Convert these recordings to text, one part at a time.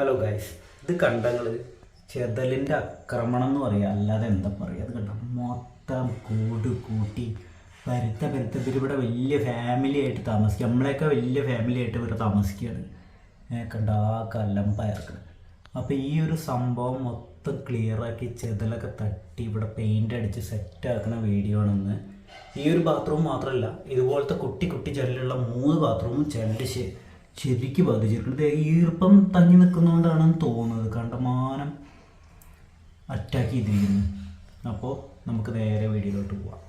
Hello guys ഇത് കണ്ടങ്ങൾ ചെതലിന്റെ ആക്രമണം എന്ന് പറയുക അല്ലാതെ എന്താ പറയുക അത് കണ്ട? മൊത്തം കൂട് കൂട്ടി പരുത്ത പരുത്ത ഇവർ ഇവിടെ വലിയ ഫാമിലി ആയിട്ട് താമസിക്കുക നമ്മളെയൊക്കെ വലിയ ഫാമിലി ആയിട്ട് ഇവർ താമസിക്കുകയാണ് കണ്ട? ആ കല്ലം പയർക്കണം. അപ്പോൾ ഈ ഒരു സംഭവം മൊത്തം ക്ലിയറാക്കി ചെതലൊക്കെ തട്ടി ഇവിടെ പെയിന്റ് അടിച്ച് സെറ്റ് ആക്കുന്ന വീഡിയോ ആണെന്ന്. ഈ ഒരു ബാത്റൂം മാത്രമല്ല ഇതുപോലത്തെ കുട്ടി കുട്ടി ചെല്ലുള്ള മൂന്ന് ബാത്റൂമും ചെല്ല് ബാധിച്ചിട്ടുണ്ട് ദേ ഈർപ്പം തങ്ങി നിൽക്കുന്നതുകൊണ്ടാണെന്ന് തോന്നുന്നത്. കണ്ടമാനം അറ്റാക്ക് ചെയ്തിരിക്കുന്നു. അപ്പോൾ നമുക്ക് നേരെ വീഡിയോയിലോട്ട് പോവാം.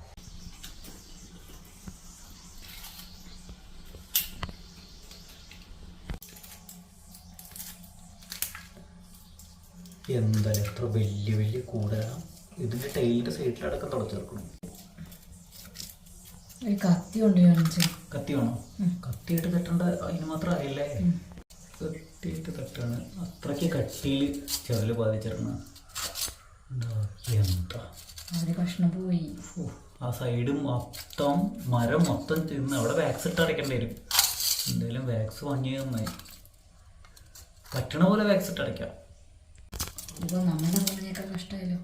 എന്തായാലും എത്ര വലിയ വലിയ കൂടുതലാണ് ഇതിന്റെ ടൈലിന്റെ സൈഡിലടക്കം തുടച്ചേർക്കണം ഒരു കത്തി കൊണ്ട് കാണിച്ചു. കത്തി വേണോ കത്തിയിട്ട് തട്ടേണ്ട അതിന് മാത്രം അറിയില്ലേ? കത്തിയിട്ട് തട്ടാണ്. അത്രയ്ക്ക് കട്ടിയിൽ ചെവൽ ബാധിച്ചിരുന്ന എന്താ പോയി. ആ സൈഡ് മൊത്തം മരം മൊത്തം തിന്ന് അവിടെ വാക്സ് ഇട്ട് അടയ്ക്കേണ്ടി വരും. എന്തായാലും വാക്സ് വാങ്ങി നന്നായി. പറ്റണ പോലെ വാക്സ് ഇട്ട് അടയ്ക്കാം. നമ്മുടെ പറഞ്ഞേക്കാൾ കഷ്ടമായല്ലോ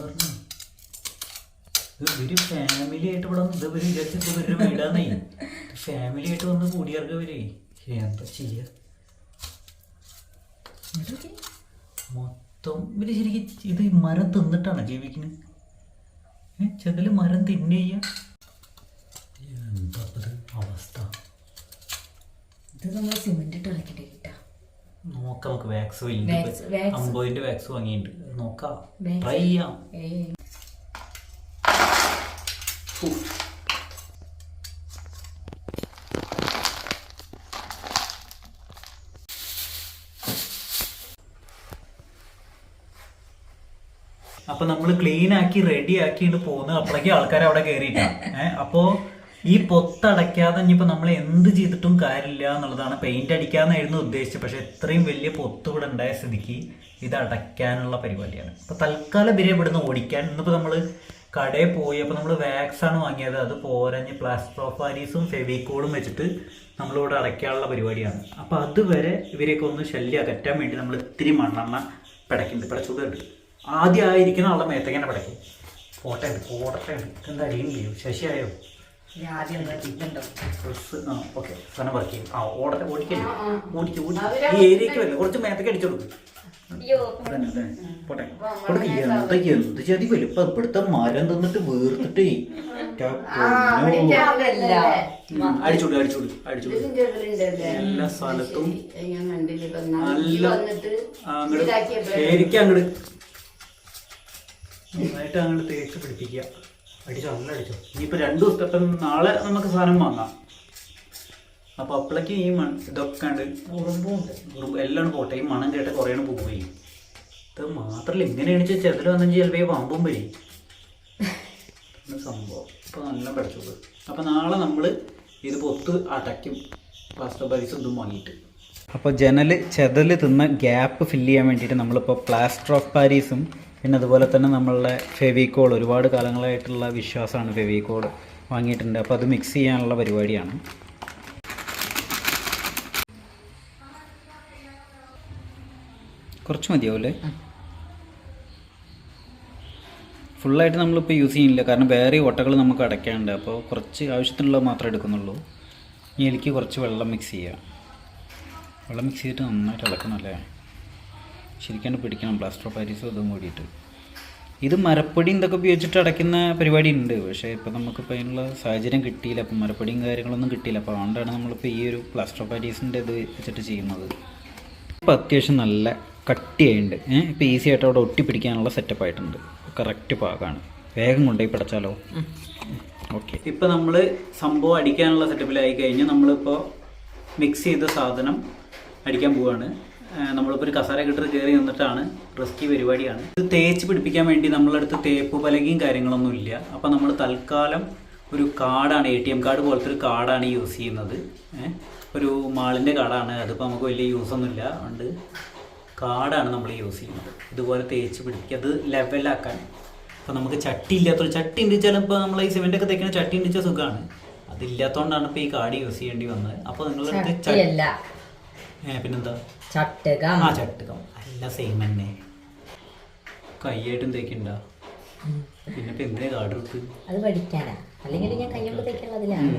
പറഞ്ഞു? ഇവർ ഫാമിലി ആയിട്ട് ഇവിടെ വന്ന് ഇവർ വിചാരിച്ചിട്ട് ഇവരുടെ വീടാന്നേ. ഫാമിലി ആയിട്ട് വന്ന് കൂടിയവർക്ക് ഇവരെ? എന്താ ചെയ്യാ? മൊത്തം ഇവർ ശരിക്കും ഇത് മരം തിന്നിട്ടാണ് ജീവിക്കുന്നത് ചെതൽ മരം തിന്നെ എന്താ അവസ്ഥ? ഇത് നമ്മൾ സിമെന്റ് ഇട്ട് ഇളക്കിട്ട് കിട്ടാ നോക്കാം നമുക്ക് വാക്സ് wax. അമ്പതിന്റെ വാക്സ് വാങ്ങിയിട്ടുണ്ട്. നോക്കാം. ട്രൈ ചെയ്യാം. ഏയ് അപ്പൊ നമ്മൾ ക്ലീൻ ആക്കി റെഡി ആക്കിയിട്ട് പോകുന്ന അപ്പോഴേക്കും ആൾക്കാർ അവിടെ കയറിയിട്ടാണ് ഏഹ് അപ്പോ ഈ പൊത്തടയ്ക്കാതെ ഇനിയിപ്പോ നമ്മൾ എന്ത് ചെയ്തിട്ടും കാര്യമില്ല എന്നുള്ളതാണ്. പെയിന്റ് അടിക്കാന്നായിരുന്നു ഉദ്ദേശിച്ചത്. പക്ഷെ ഇത്രയും വലിയ പൊത്ത് ഇവിടെ ഉണ്ടായ സ്ഥിതിക്ക് ഇത് അടയ്ക്കാനുള്ള പരിപാടിയാണ്. അപ്പൊ തൽക്കാലം ഇവരെ ഇവിടുന്ന് ഓടിക്കാൻ. ഇന്നിപ്പോ നമ്മൾ കടയിൽ പോയി അപ്പോൾ നമ്മൾ വാക്സ് ആണ് വാങ്ങിയത്. അത് പോരഞ്ഞ് പ്ലാസ്റ്റർ ഓഫ് പാരീസും ഫെവിക്കോളും വെച്ചിട്ട് നമ്മളിവിടെ അടയ്ക്കാനുള്ള പരിപാടിയാണ്. അപ്പോൾ അതുവരെ ഇവരെയൊക്കെ ഒന്ന് ശല്യം അകറ്റാൻ വേണ്ടി നമ്മൾ ഇത്തിരി മണ്ണെണ്ണ പിടയ്ക്കുന്നുണ്ട്. പിടച്ചുകൊണ്ട് ആദ്യം ആയിരിക്കുന്ന ആളുടെ മേത്തങ്ങനെ പിടയ്ക്കും ഫോട്ടോ ഉണ്ട് ഫോട്ടോ ഉണ്ട് എന്താ അടിയും ചെയ്യും ശശിയായോ ഓക്കെ. സാധനം വർക്ക് ചെയ്യും ആ ഓടത്തെ ഓടിക്കല്ലേ? ഓടിക്കും ഈ ഏരിയക്ക് വരില്ല. കുറച്ച് മേത്തേക്ക് അടിച്ചു കൊടുക്കും. പോട്ടെ. കൊടുക്ക്. എന്താ എന്ത് ചതി വലുപ്പം ഇവിടുത്തെ മരം തിന്നിട്ട് വീർത്തിട്ടേ. അടിച്ചോട് അടിച്ചോട് അടിച്ചോട് എല്ലാ സ്ഥലത്തും നല്ല അങ്ങോട്ട് ശരിക്കും അങ്ങോട്ട് നന്നായിട്ട് അങ്ങോട്ട് തേച്ച് പിടിപ്പിക്കുക. അടിച്ചോ നല്ല അടിച്ചോ. ഇനിയിപ്പോ രണ്ടു ദിവസത്തെ നാളെ നമുക്ക് സാധനം വാങ്ങാം. അപ്പൊ അപ്പോഴേക്ക് ഈ മൺ ഇതൊക്കെ ഉണ്ട് എല്ലാം പോട്ടെ. ഈ മണം കേട്ട കുറേ പോവുകയും ഇത് മാത്രല്ല ഇങ്ങനെയാണ് ചെറുതിൽ വന്നെങ്കിൽ ചിലപ്പോൾ ഈ പാമ്പും വരും. സംഭവം. ഇപ്പൊ നല്ല പഠിച്ചോളൂ അപ്പൊ നാളെ നമ്മൾ ഇത് പൊത്ത് അടയ്ക്കും. പ്ലാസ്റ്റർ പൈസ ഇതും വാങ്ങിയിട്ട്. അപ്പോൾ ജനൽ ചെതൽ തിന്ന ഗ്യാപ്പ് ഫില്ല് ചെയ്യാൻ വേണ്ടിയിട്ട് നമ്മളിപ്പോൾ പ്ലാസ്റ്റർ ഓഫ് പാരീസും പിന്നെ അതുപോലെ തന്നെ നമ്മളുടെ ഫെവിക്കോൾ ഒരുപാട് കാലങ്ങളായിട്ടുള്ള വിശ്വാസമാണ് ഫെവിക്കോൾ വാങ്ങിയിട്ടുണ്ട്. അപ്പോൾ അത് മിക്സ് ചെയ്യാനുള്ള പരിപാടിയാണ്. കുറച്ച് മതിയാവില്ലേ? ഫുള്ളായിട്ട് നമ്മളിപ്പോൾ യൂസ് ചെയ്യുന്നില്ല. കാരണം വേറെ ഓട്ടകൾ നമുക്ക് അടയ്ക്കാണ്ട് അപ്പോൾ കുറച്ച് ആവശ്യത്തിനുള്ളത് മാത്രമേ എടുക്കുന്നുള്ളൂ. ഇനി എനിക്ക് കുറച്ച് വെള്ളം മിക്സ് ചെയ്യാം. വെള്ളം മിക്സ് ചെയ്തിട്ട് നന്നായിട്ട് ഇളക്കണമല്ലേ ശരിക്കും പിടിക്കണം. പ്ലാസ്റ്റർ ഓഫ് പാരീസും ഇതും കൂടിയിട്ട്. ഇത് മരപ്പൊടി ഇതൊക്കെ ഉപയോഗിച്ചിട്ട് അടയ്ക്കുന്ന പരിപാടി ഉണ്ട്. പക്ഷേ ഇപ്പോൾ നമുക്കിപ്പോൾ അതിനുള്ള സാഹചര്യം കിട്ടിയില്ല. അപ്പം മരപ്പൊടിയും കാര്യങ്ങളൊന്നും കിട്ടിയില്ല. അപ്പോൾ അതുകൊണ്ടാണ് നമ്മളിപ്പോൾ ഈ ഒരു പ്ലാസ്റ്റർ ഓഫ് പാരീസിന്റെ ഇത് വെച്ചിട്ട് ചെയ്യുന്നത്. ഇപ്പോൾ അത്യാവശ്യം നല്ല കട്ടിയായിട്ടുണ്ട് ഏഹ് ഇപ്പോൾ ഈസി ആയിട്ട് അവിടെ ഒട്ടിപ്പിടിക്കാനുള്ള സെറ്റപ്പ് ആയിട്ടുണ്ട്. കറക്റ്റ് പാകമാണ് വേഗം കൊണ്ടുപോയി പിടച്ചാലോ? ഓക്കെ ഇപ്പോൾ നമ്മൾ സംഭവം അടിക്കാനുള്ള സെറ്റപ്പിലായി കഴിഞ്ഞ് നമ്മളിപ്പോൾ മിക്സ് ചെയ്ത സാധനം അടിക്കാൻ പോവുകയാണ് നമ്മളിപ്പോൾ ഒരു കസാര കിട്ടർ കയറി നിന്നിട്ടാണ് റിസ്കി പരിപാടിയാണ്. ഇത് തേച്ച് പിടിപ്പിക്കാൻ വേണ്ടി നമ്മളടുത്ത് തേപ്പ് പലകയും കാര്യങ്ങളൊന്നും ഇല്ല. അപ്പോൾ നമ്മൾ തൽക്കാലം ഒരു കാർഡാണ് എ ടി എം കാർഡ് പോലത്തെ ഒരു കാർഡാണ് യൂസ് ചെയ്യുന്നത്. ഏഹ് ഒരു മാളിന്റെ കാർഡാണ് അതിപ്പോൾ നമുക്ക് വലിയ യൂസൊന്നുമില്ല അതുകൊണ്ട് കാർഡാണ് നമ്മൾ യൂസ് ചെയ്യുന്നത്. ഇതുപോലെ തേച്ച് പിടിക്കുക. അത് ലെവലാക്കാൻ അപ്പോൾ നമുക്ക് ചട്ടി ഇല്ലാത്തൊരു ചട്ടി ഉണ്ടിച്ചാൽ ഇപ്പോൾ നമ്മൾ ഈ സിമെന്റ് ഒക്കെ തേക്കുന്ന ചട്ടി ഇണ്ടിച്ച സുഖമാണ്. അതില്ലാത്തതുകൊണ്ടാണ് ഇപ്പോൾ ഈ കാട് യൂസ് ചെയ്യേണ്ടി വന്നത്. അപ്പോൾ നിങ്ങളുടെ അടുത്ത് ഏ പിന്നെന്താ? ചട്ടകം. ആ ചട്ടകം. അല്ല സെയിം തന്നെ. കൈയായിട്ടും തേക്കണ്ട? പിന്നെ ഇപ്പൊ എന്തിനാ കാട് അത് പഠിക്കാനാ. അല്ലെങ്കിൽ ഞാൻ കയ്യുമ്പോഴത്തേക്കുള്ള അതിലാണ്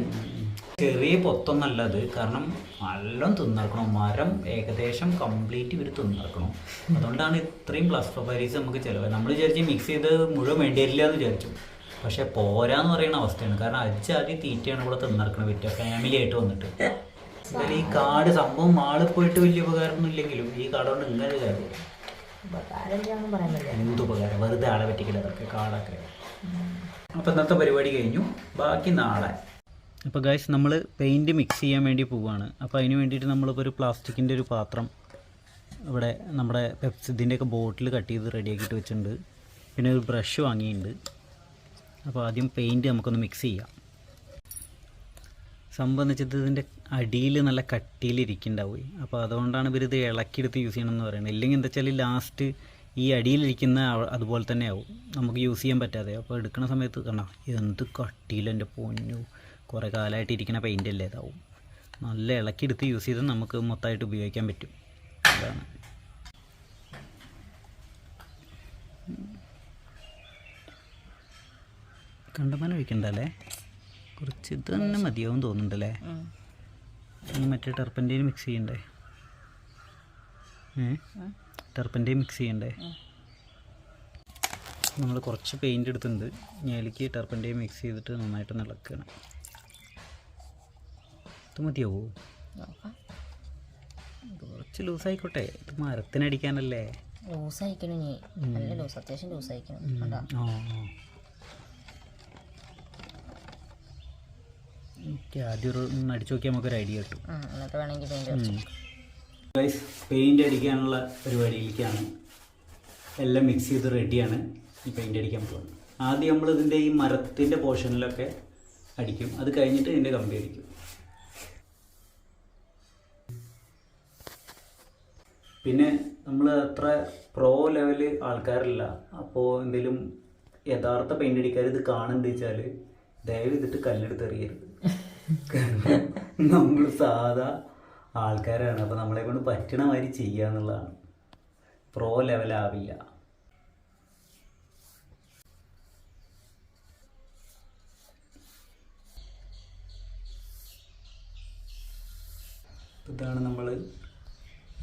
ചെറിയ പൊത്തൊന്നല്ല അത് കാരണം നല്ലോണം തിന്നിറക്കണം മരം ഏകദേശം കംപ്ലീറ്റ് ഇവർ തിന്നിറക്കണം അതുകൊണ്ടാണ് ഇത്രയും പ്ലസ് പാരീസ് നമുക്ക് ചിലവ്. നമ്മൾ വിചാരിച്ച് മിക്സ് ചെയ്ത് മുഴുവൻ വേണ്ടി വരില്ല എന്ന് വിചാരിച്ചു. പക്ഷെ പോരാന്ന് പറയുന്ന അവസ്ഥയാണ്. കാരണം അജ്ജാതി തീറ്റയാണ് ഇവിടെ തിന്നിറക്കണം വിറ്റ ഫാമിലി ആയിട്ട് വന്നിട്ട്. ഈ കാട് സംഭവം ആൾ പോയിട്ട് വലിയ ഉപകാരമൊന്നും ഇല്ലെങ്കിലും ഈ കാട് കൊണ്ട് ഇങ്ങനെ കാര്യം എന്തുപകാരം വെറുതെ ആളെ പറ്റിക്കില്ല അതൊക്കെ കാടൊക്കെ. അപ്പോൾ ഇന്നത്തെ പരിപാടി കഴിഞ്ഞു. ബാക്കി നാളെ. അപ്പോൾ ഗൈസ് നമ്മൾ പെയിന്റ് മിക്സ് ചെയ്യാൻ വേണ്ടി പോവുകയാണ് അപ്പോൾ അതിന് വേണ്ടിയിട്ട് നമ്മളിപ്പോൾ ഒരു പ്ലാസ്റ്റിക്കിന്റെ ഒരു പാത്രം ഇവിടെ നമ്മുടെ പെപ്സി ബോട്ടിൽ കട്ട് ചെയ്ത് റെഡിയാക്കിയിട്ട് വെച്ചിട്ടുണ്ട്. പിന്നെ ഒരു ബ്രഷ് വാങ്ങിയിട്ടുണ്ട്. അപ്പോൾ ആദ്യം പെയിന്റ് നമുക്കൊന്ന് മിക്സ് ചെയ്യാം. സംഭവം എന്ന് ഇതിന്റെ അടിയിൽ നല്ല കട്ടിയിലിരിക്കുന്നുണ്ടാവുകയും അപ്പോൾ അതുകൊണ്ടാണ് ഇവർ ഇത് ഇളക്കിയെടുത്ത് യൂസ് ചെയ്യണമെന്ന് പറയുന്നത്. ഇല്ലെങ്കിൽ എന്താ വെച്ചാൽ ലാസ്റ്റ് ഈ അടിയിലിരിക്കുന്ന അതുപോലെ തന്നെ ആവും. നമുക്ക് യൂസ് ചെയ്യാൻ പറ്റാതെ. അപ്പോൾ എടുക്കുന്ന സമയത്ത് കണ്ടോ? എന്ത് കട്ടിയിൽ എന്റെ പൊന്നു. കുറേ കാലമായിട്ട് ഇരിക്കുന്ന പെയിന്റ് അല്ലേ ഇതാവും. നല്ല ഇളക്കിയെടുത്ത് യൂസ് ചെയ്ത് നമുക്ക് മൊത്തമായിട്ട് ഉപയോഗിക്കാൻ പറ്റും. അതാണ്. കണ്ടമാനം ഒഴിക്കണ്ടല്ലേ കുറച്ച് ഇത് തന്നെ മതിയാവും തോന്നുന്നുണ്ടല്ലേ? മറ്റേ ടെർപ്പന്റെയും മിക്സ് ചെയ്യണ്ടേ? ടെർപ്പന്റെയും മിക്സ് ചെയ്യണ്ടേ? നമ്മൾ കുറച്ച് പെയിന്റ് എടുത്തിട്ടുണ്ട്. ഞാലിക്ക് ടെർപ്പന്റെയും മിക്സ് ചെയ്തിട്ട് നന്നായിട്ട് ഇളക്കണം ഇത് മതിയാവോ കുറച്ച് ലൂസായിക്കോട്ടെ. ഇത് മരത്തിനടിക്കാനല്ലേ? ലൂസ് അയക്കണം നീ നല്ല ലൂസ് അത്യാവശ്യം ലൂസ് അയക്കണം കണ്ടോ? ആ ഓക്കെ ആദ്യം ഒരു ഒന്ന് അടിച്ചു നോക്കിയാൽ നമുക്കൊരു ഐഡിയ കിട്ടും. എന്നിട്ട് വേണമെങ്കിൽ പെയിന്റ് ഗൈസ് പെയിന്റ് അടിക്കാനുള്ള പരിപാടിയിലേക്കാണ് എല്ലാം മിക്സ് ചെയ്ത് റെഡിയാണ് ഈ പെയിന്റ് അടിക്കാൻ പോകുന്നത് ആദ്യം നമ്മൾ ഇതിന്റെ ഈ മരത്തിന്റെ പോർഷനിലൊക്കെ അടിക്കും. അത് കഴിഞ്ഞിട്ട് ഇതിന്റെ കമ്പി അടിക്കും. പിന്നെ നമ്മൾ അത്ര പ്രോ ലെവൽ ആൾക്കാരല്ല. അപ്പോൾ എന്തെങ്കിലും യഥാർത്ഥ പെയിന്റ് അടിക്കാർ ഇത് കാണുന്നത് വെച്ചാൽ ദയവ് ഇതിട്ട് കല്ലെടുത്ത് എറിയരുത്. കാരണം നമ്മൾ സാധാ ആൾക്കാരാണ്. അപ്പോൾ നമ്മളെ കൊണ്ട് പറ്റണ മാതിരി ചെയ്യുക എന്നുള്ളതാണ്. പ്രോ ലെവലാവില്ല ഇതാണ് നമ്മൾ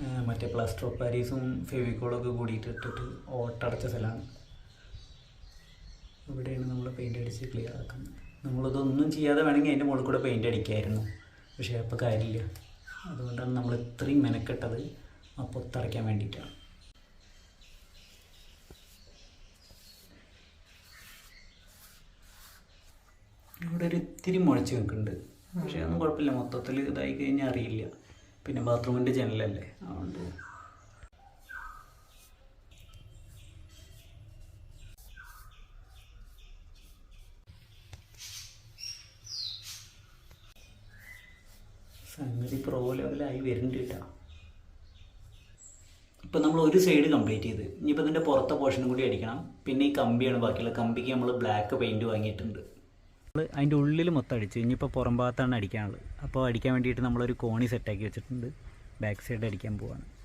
മറ്റേ പ്ലാസ്റ്റർ ഓഫ് പാരീസും ഫെവിക്കോളൊക്കെ കൂടിയിട്ട് ഇട്ടിട്ട് ഓട്ടടച്ച സ്ഥലമാണ്. ഇവിടെയാണ് നമ്മൾ പെയിന്റ് അടിച്ച് ക്ലിയർ ആക്കുന്നത്. നമ്മളിതൊന്നും ചെയ്യാതെ വേണമെങ്കിൽ അതിന്റെ മുകളിൽ കൂടെ പെയിന്റ് അടിക്കായിരുന്നു. പക്ഷേ അപ്പോൾ കാര്യമില്ല. അതുകൊണ്ടാണ് നമ്മൾ ഇത്രയും മെനക്കെട്ടത് ആ പൊത്തടയ്ക്കാൻ വേണ്ടിയിട്ടാണ്. ഇവിടെ ഒരു ഇത്തിരി മുളച്ച് നിൽക്കുന്നുണ്ട്. പക്ഷേ ഒന്നും കുഴപ്പമില്ല. മൊത്തത്തിൽ ഇതായി കഴിഞ്ഞാൽ അറിയില്ല. പിന്നെ ബാത്റൂമിന്റെ ജനലല്ലേ അതുകൊണ്ട്. സംഗതി പ്രോ ലെവലായി വരുന്നുണ്ട് കേട്ടോ. ഇപ്പം നമ്മൾ ഒരു സൈഡ് കംപ്ലീറ്റ് ചെയ്ത്. ഇനിയിപ്പോൾ ഇതിന്റെ പുറത്തെ പോർഷനും കൂടി അടിക്കണം. പിന്നെ ഈ കമ്പിയാണ് ബാക്കിയുള്ള. കമ്പിക്ക് നമ്മൾ ബ്ലാക്ക് പെയിന്റ് വാങ്ങിയിട്ടുണ്ട്. അതിന്റെ ഉള്ളിൽ മൊത്തം അടിച്ചു. ഇനിയിപ്പോൾ പുറം ഭാഗത്താണ് അടിക്കാനുള്ളത്. അപ്പോൾ അടിക്കാൻ വേണ്ടിയിട്ട് നമ്മളൊരു കോണി സെറ്റാക്കി വെച്ചിട്ടുണ്ട്. ബാക്ക് സൈഡ് അടിക്കാൻ പോവാണ്.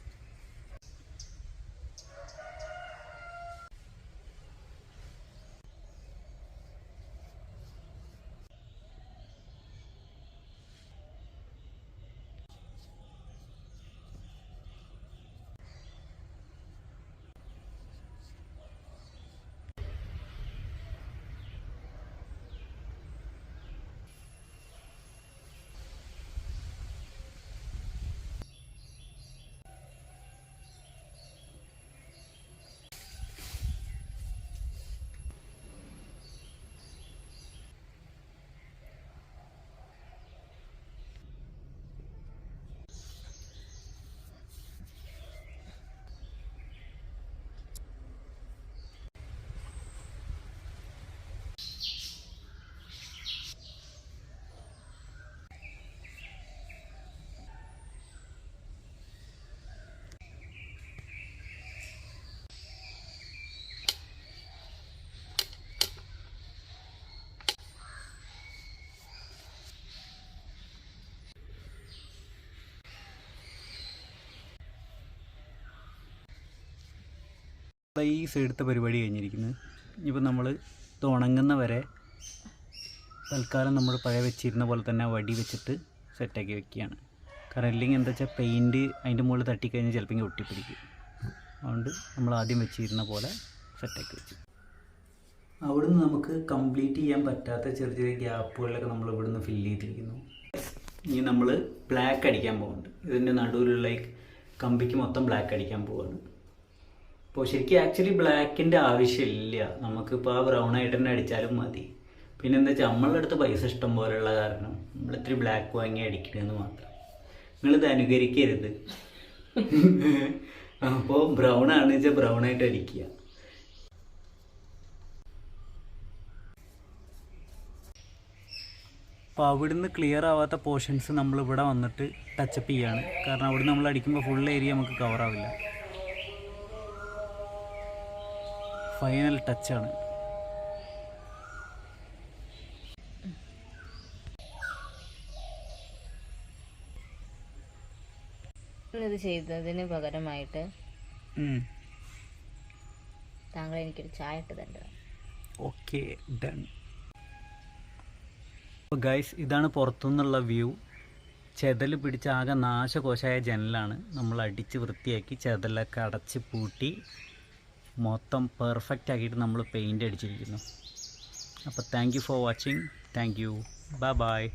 ഈ സൈഡത്തെ പരിപാടി കഴിഞ്ഞിരിക്കുന്നത് ഇനിയിപ്പോൾ നമ്മൾ ഇത് ഉണങ്ങുന്ന വരെ തൽക്കാലം നമ്മൾ പഴയ വെച്ചിരുന്ന പോലെ തന്നെ വടി വെച്ചിട്ട് സെറ്റാക്കി വെക്കുകയാണ്. കാരണം ഇല്ലെങ്കിൽ എന്താ വെച്ചാൽ പെയിന്റ് അതിന്റെ മുകളിൽ തട്ടിക്കഴിഞ്ഞാൽ ചിലപ്പോൾ ഇങ്ങനെ ഒട്ടിപ്പിടിക്കും. അതുകൊണ്ട് നമ്മൾ ആദ്യം വെച്ചിരുന്ന പോലെ സെറ്റാക്കി വെച്ചു. അവിടുന്ന് നമുക്ക് കംപ്ലീറ്റ് ചെയ്യാൻ പറ്റാത്ത ചെറിയ ചെറിയ ഗ്യാപ്പുകളിലൊക്കെ നമ്മൾ ഇവിടുന്ന് ഫില്ല് ചെയ്തിരിക്കുന്നു. ഇനി നമ്മൾ ബ്ലാക്ക് അടിക്കാൻ പോകുന്നുണ്ട് ഇതിന്റെ നടുവിലുള്ള കമ്പിക്ക് മൊത്തം ബ്ലാക്ക് അടിക്കാൻ പോവാണ് അപ്പോൾ ശരിക്കും ആക്ച്വലി ബ്ലാക്കിന്റെ ആവശ്യമില്ല. നമുക്കിപ്പോൾ ആ ബ്രൗൺ ആയിട്ട് തന്നെ അടിച്ചാലും മതി. പിന്നെ എന്താ വെച്ചാൽ നമ്മളുടെ അടുത്ത് പൈസ ഇഷ്ടം പോലെയുള്ള കാരണം നമ്മൾ ഇത്തിരി ബ്ലാക്ക് വാങ്ങി അടിക്കണമെന്ന് മാത്രം. നിങ്ങളിത് അനുകരിക്കരുത്. അപ്പോൾ ബ്രൗൺ ആണ് വെച്ചാൽ ബ്രൗൺ ആയിട്ട് അടിക്കുക. അപ്പോൾ അവിടുന്ന് ക്ലിയർ ആവാത്ത പോർഷൻസ് നമ്മൾ ഇവിടെ വന്നിട്ട് ടച്ചപ്പ് ചെയ്യാണ്. കാരണം അവിടുന്ന് നമ്മൾ അടിക്കുമ്പോൾ ഫുൾ ഏരിയ നമുക്ക് കവർ ഫൈനൽ ടച്ചാണ് ഇത് ചെയ്തതിന് പകരമായിട്ട് താങ്കൾ എനിക്കൊരു ചായ ഇട്ട് തരേണ്ടത് ഓക്കെ ഡൺ. അപ്പോൾ ഗൈസ് ഇതാണ് പുറത്തുനിന്നുള്ള വ്യൂ. ചെതൽ പിടിച്ച ആകെ നാശകോശമായ ജനലാണ്. നമ്മൾ അടിച്ച് വൃത്തിയാക്കി ചെതലൊക്കെ അടച്ച് പൂട്ടി മൊത്തം പെർഫെക്റ്റ് ആക്കിയിട്ട് നമ്മൾ പെയിന്റ് അടിച്ചിരിക്കുന്നു. അപ്പോൾ thank you for watching thank you bye bye